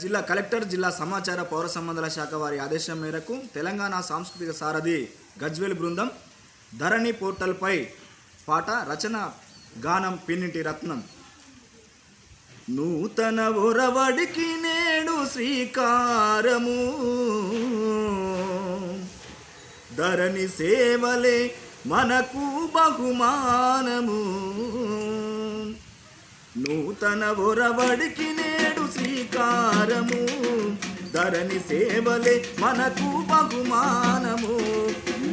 జిల్లా కలెక్టర్ జిల్లా సమాచార పౌర సంబంధాల శాఖ వారి ఆదేశం మేరకు తెలంగాణ సాంస్కృతిక సారథి గజ్వేల్ బృందం ధరణి పోర్టల్పై పాట రచన గానం పిన్నింటి రత్నం. నూతన ఒరవడికి నేడు శ్రీకారము. ధరణి సేవలే మనకు బహుమానము. నూతన ఒరవడికి నేడు ధరణి సేవలే మనకు బహుమానము.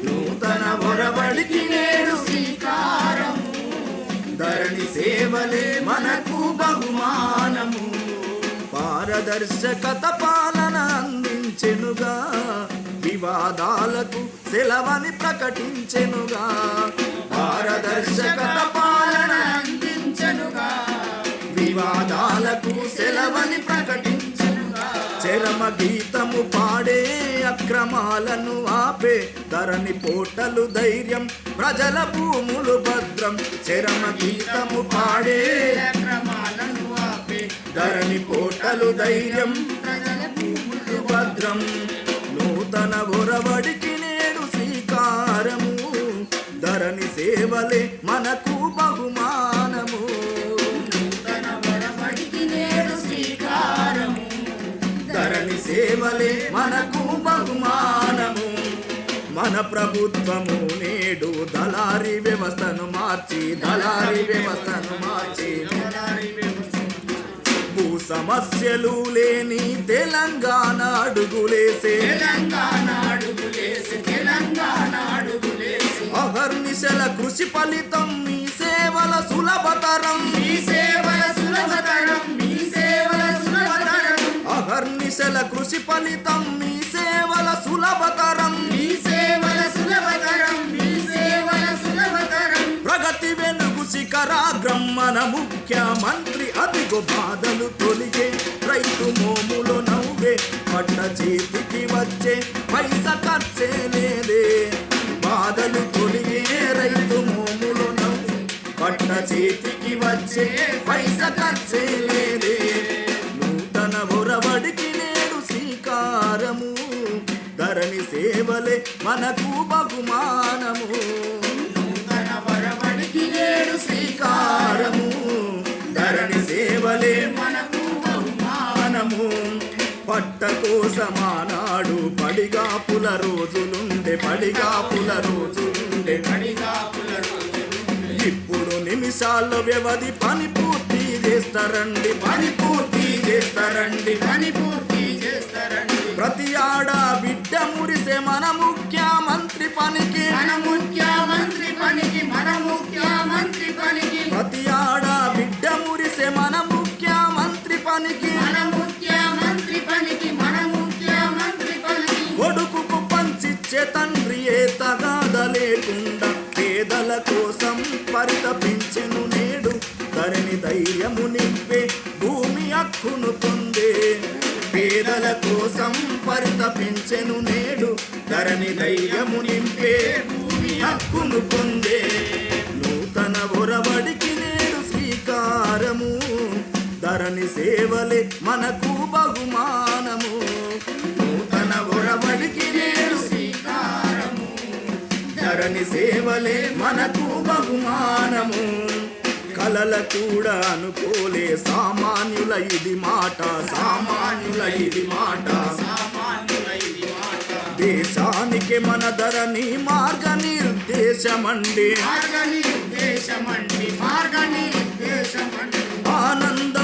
నూతన ఒరవడికి నేడు శ్రీకారము. ధరణి సేవలే మనకు బహుమానము. పారదర్శకత పాలన అందించెనుగా. వివాదాలకు సెలవని ప్రకటించెనుగా. పారదర్శకత పాలన అందించెనుగా. వివాదాలకు సెలవని అక్రమాలను ఆపే ధరణి పోటలు ధైర్యం ప్రజల భూములు భద్రం చరమ గీతము పాడే అక్రమాలను ఆపే ధరణి పోటలు ధైర్యం ప్రజల భూములు భద్రం. నూతన ఒరవడికి నేడు శ్రీకారము ధరణి సేవలే మనకు బహుమానము. సేవలే మనకు బహుమానము మన ప్రభుత్వము నేడు దళారీ వ్యవస్థను మార్చి దళారీ వ్యవస్థను మార్చి. భూ సమస్యలు లేని తెలంగాణ అడుగులేసే. తెలంగాణ అడుగులేసి తెలంగాణ అడుగులేసి. అహర్నిశల కృషి ఫలితం మీ సేవల సులభతరం. మీ సేవల సులభతరం మీ సేవల సులభతరం. అహర్నిశల కృషి ఫలితం మీ సులభతరం. మీ సేవల సులభతరం మీ సేవల సులభతరం. ప్రగతి వెలుగు శిఖరాగ్రం మన ముఖ్యమంత్రి అదిగో బాధలు తొలిగే. రైతు మోములో నవ్వే పట్ట చేతికి వచ్చే పైస ఖర్చే లేదే. బాధలు తొలిగే రైతు మోములో నవ్వే పట్ట చేతికి వచ్చే పైస మనకు బహుమానము. వరబడికి నేడు శ్రీకారము. ధరణి సేవలే మనకు బహుమానం మనము పట్ట కోసమానాడు పడిగాపుల రోజులుండే పడిగాపుల రోజులుండే అడిగాపుల రోజులు ఇప్పుడు నిమిషాల్లో వ్యవధి పని పూర్తి చేస్తారండి పని పూర్తి చేస్తారండి. పని పూర్తి చేస్తారండి. ప్రతి ఆడ బిడ్డ మురిసే మన ముఖ్యమంత్రి పనికి. మన ముఖ్యమంత్రి పనికి మన ముఖ్యమంత్రి పనికి. ప్రతి ఆడ బిడ్డ మురిసే మన ముఖ్యమంత్రి పనికి. మన ముఖ్యమంత్రి పనికి మన ముఖ్యమంత్రి పనికి. కొడుకుకు పంచిచ్చే తండ్రి ఏ తగాద లేకుండా పేదల కోసం పరితపించెను నేడు. ధరణి ధైర్యము నింపే భూమి హక్కును పొందే పేదల కోసం పరితపించెను నేడు. ధరణి ధైర్యము నింపే భూమి హక్కును పొందే. నూతన ఒరవడికి నేడు శ్రీకారము. ధరణి సేవలే మనకు బహుమానము. నూతన ఒరవడికి నేడు శ్రీకారము. ధరణి సేవలే మనకు బహుమానము. కలల కూడా అనుకోలే సామాన్యుల ఇది మాట సామాన్యుల ఇది మాట సామాన్యుల ఇది మాట. దేశానికి మన ధరణి మార్గ నిర్దేశమండి మార్గనిర్దేశమండి మార్గనిర్దేశమండి. ఆనందం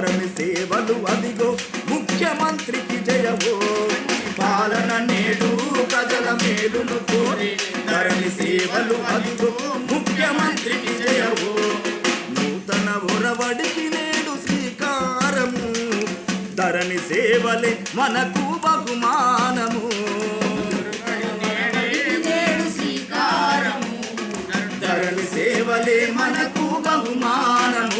కోరే ధరణి సేవలు అదిగో ముఖ్యమంత్రికి జయవో. పాలన నేడు ప్రజల మేలును కోరి ధరణి సేవలు అదిగో ముఖ్యమంత్రికి జయవో. నూతన ఒరవడికి నేడు శ్రీకారము ధరణి సేవలే మనకు బహుమానము. ధరణి సేవలే మనకు బహుమానము.